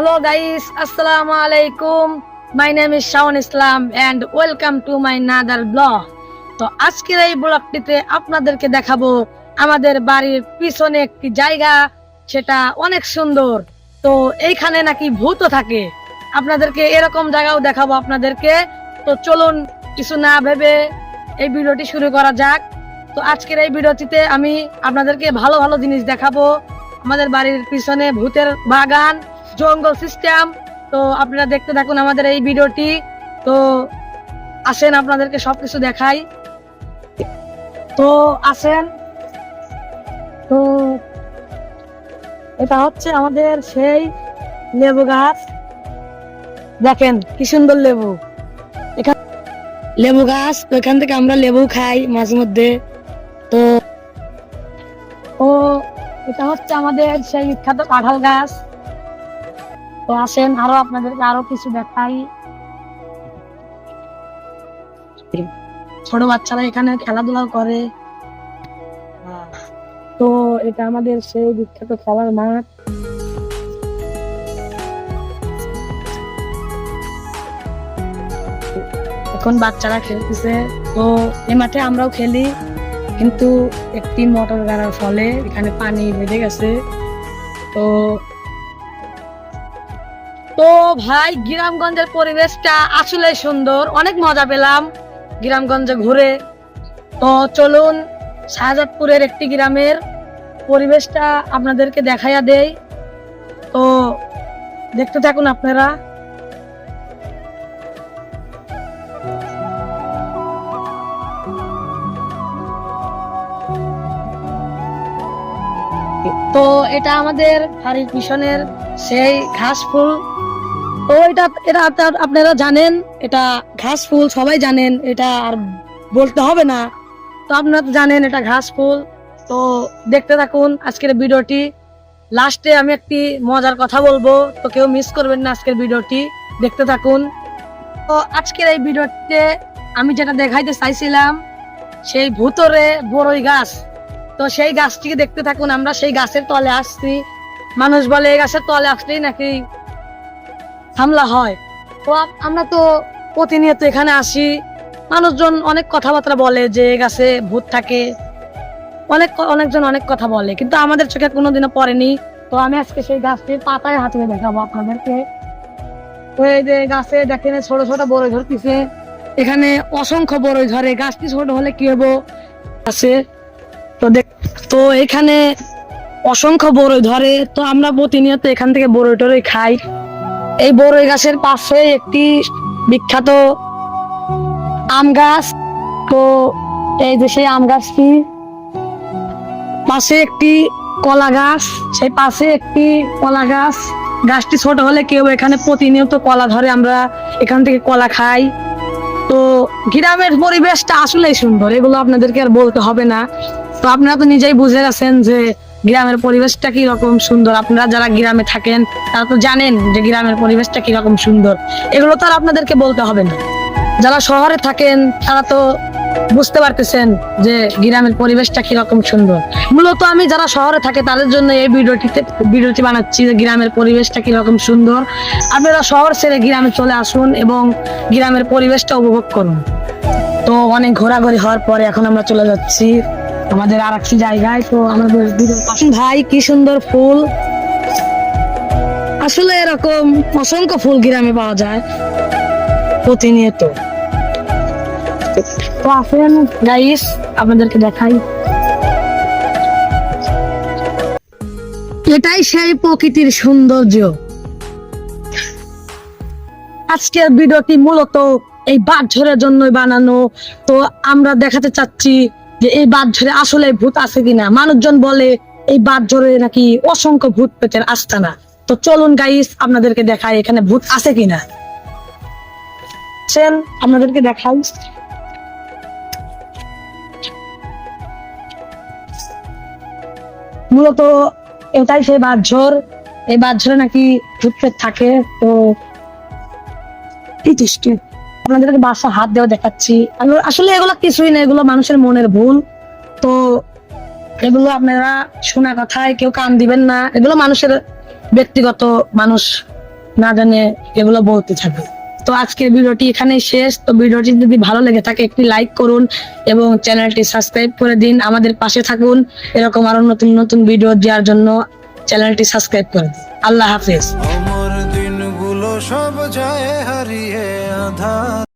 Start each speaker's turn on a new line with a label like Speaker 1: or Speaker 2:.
Speaker 1: Hello guys, Assalamu alaikum. My name is Shaun Islam and welcome to my another blog. তো আজকের এই ব্লগটিতে আপনাদেরকে দেখাবো আমাদের বাড়ির পিছনে একটি জায়গা সেটা অনেক সুন্দর। তো এইখানে নাকি ভূতও থাকে। আপনাদেরকে এরকম জায়গাও দেখাবো আপনাদেরকে। তো চলুন কিছু না ভেবে এই ভিডিওটি শুরু করা যাক। তো আজকের এই ভিডিওটিতে আমি আপনাদেরকে ভালো ভালো জিনিস দেখাবো। আমাদের বাড়ির পিছনে ভূতের বাগান। জঙ্গল সিস্টেম। তো আপনারা দেখতে থাকুন আমাদের এই ভিডিওটি। তো আসেন আপনাদেরকে সবকিছু দেখাই। তো আসেন। তো এটা হচ্ছে আমাদের সেই লেবু গাছ। দেখেন কি সুন্দর লেবু। লেবু গাছ, তো এখান থেকে আমরা লেবু খাই মাঝে মধ্যে। তো ও, এটা হচ্ছে আমাদের সেই বিখ্যাত কাঁঠাল গাছ। তো আসেন, আরও আপনাদেরকে আরও কিছু দেখাই। ছোট বাচ্চারা এখানে খেলাধুলা করে। তো এটা আমাদের সেই বিখ্যাত খেলার মাঠ। এখন বাচ্চারা খেলতেছে। তো এই মাঠে আমরাও খেলি, কিন্তু একটি মোটর গাড়ার ফলে এখানে পানি বেঁধে গেছে। তো তো ভাই, গ্রামগঞ্জের পরিবেশটা আসলে সুন্দর। অনেক মজা পেলাম গ্রামগঞ্জে ঘুরে। তো চলুন, শাহজাদপুরের একটি গ্রামের পরিবেশটা আপনাদেরকে দেখাইয়া দেই। তো দেখতে থাকুন আপনারা। তো এটা আমাদের বাড়ির পিছনের সেই ঘাস ফুল। তো এটা এটা আপনারা জানেন, এটা ঘাস ফুল, সবাই জানেন, এটা আর বলতে হবে না। তো আপনারা তো জানেন, এটা ঘাস ফুল। তো দেখতে থাকুন আজকের ভিডিওটি। লাস্টে আমি একটি মজার কথা বলব, তো কেউ মিস করবেন না আজকের ভিডিওটি। দেখতে থাকুন। তো আজকের এই ভিডিওতে আমি যেটা দেখাইতে চাইছিলাম, সেই ভূতরে বড়ই গাছ। তো সেই গাছটিকে দেখতে থাকুন, আমরা সেই গাছের তলে আসছি। মানুষ বলে, এই গাছের তলে আসলেই নাকি হামলা হয়। তো আমরা তো প্রতিনিয়ত এখানে আসি। মানুষজন অনেক কথাবার্তা বলে, যে গাছে ভূত থাকে। অনেক অনেকজন অনেক কথা বলে, কিন্তু আমাদের চোখে কোনোদিনও পড়েনি। তো আমি আজকে সেই গাছটির পাতায় হাতিয়ে দেখাবো আপনাদেরকে। এই যে গাছে দেখেন ছোট ছোট বড়ই ধরতেছে। এখানে অসংখ্য বড়ই ধরে। গাছটি ছোট হলে কি হব? আছে তো দেখ তো এখানে অসংখ্য বড়ই ধরে। তো আমরা প্রতিনিয়ত এখান থেকে বড়ই টরই খাই। এই বড়ই গাছের পাশে একটি বিখ্যাত আম গাছ। তো এই যে সেই আম গাছটি পাশে একটি কলা গাছ, সেই পাশে একটি কলা গাছ। গাছটি ছোট হলে কেউ এখানে প্রতিনিয়ত কলা ধরে, আমরা এখান থেকে কলা খাই। তো গ্রামের পরিবেশটা আসলেই সুন্দর, এগুলো আপনাদেরকে আর বলতে হবে না। তো আপনারা তো নিজেই বুঝে গেছেন যে গ্রামের পরিবেশটা কি রকম সুন্দর? আপনারা যারা গ্রামে থাকেন, তারা তো জানেন যে গ্রামের পরিবেশটা কি রকম সুন্দর। এগুলো তো আর আপনাদেরকে বলতে হবে না। যারা শহরে থাকেন, তারা তো বুঝতে পারতেছেন যে গ্রামের পরিবেশটা কি রকম সুন্দর। মূলত আমি যারা শহরে থাকে, তাদের জন্য এই ভিডিওটিতে, ভিডিওটি বানাচ্ছি যে গ্রামের পরিবেশটা কি রকম সুন্দর। আপনারা শহর ছেড়ে গ্রামে চলে আসুন এবং গ্রামের পরিবেশটা উপভোগ করুন। তো অনেক ঘোরাঘুরি হওয়ার পরে এখন আমরা চলে যাচ্ছি। আমাদের আর একটি জায়গায় তো আমাদের ভাই, কি সুন্দর ফুল। আসলে এরকম অসংখ্য ফুল গ্রামে পাওয়া যায়, প্রতিনিয়ত। তো আসেন গাইস আপনাদেরকে দেখাই। এটাই সেই প্রকৃতির সৌন্দর্য। আজকের ভিডিওটি মূলত এই বাঘঝড়ের জন্যই বানানো। তো আমরা দেখাতে চাচ্ছি যে এই বাঘঝড়ে আসলে ভূত আছে কিনা? মানুষজন বলে এই বাঘঝড়ে নাকি অসংখ্য ভূত পেতের আস্তানা তো চলুন গাইস আপনাদেরকে দেখাই এখানে ভূত আছে কিনা। আপনাদেরকে দেখাই। মূলত এটাই সেই বাঘঝড় এই বাঘঝড়ে নাকি ভূত থাকে, তো দৃষ্টি। আপনাদেরকে বাসা হাত দেওয়া দেখাচ্ছি। আসলে এগুলো কিছুই না, এগুলো মানুষের মনের ভুল। তো এগুলো আপনারা শোনা কথায় কেউ কান দিবেন না। এগুলো মানুষের ব্যক্তিগত, মানুষ না জানে এগুলো বলতে থাকে। তো আজকের ভিডিওটি এখানে শেষ। তো ভিডিওটি যদি ভালো লেগে থাকে, একটি লাইক করুন এবং চ্যানেলটি সাবস্ক্রাইব করে দিন। আমাদের পাশে থাকুন। এরকম আরও নতুন নতুন ভিডিও দেওয়ার জন্য চ্যানেলটি সাবস্ক্রাইব করে দিন। আল্লাহ হাফেজ।
Speaker 2: সব যায় হারিয়ে আধার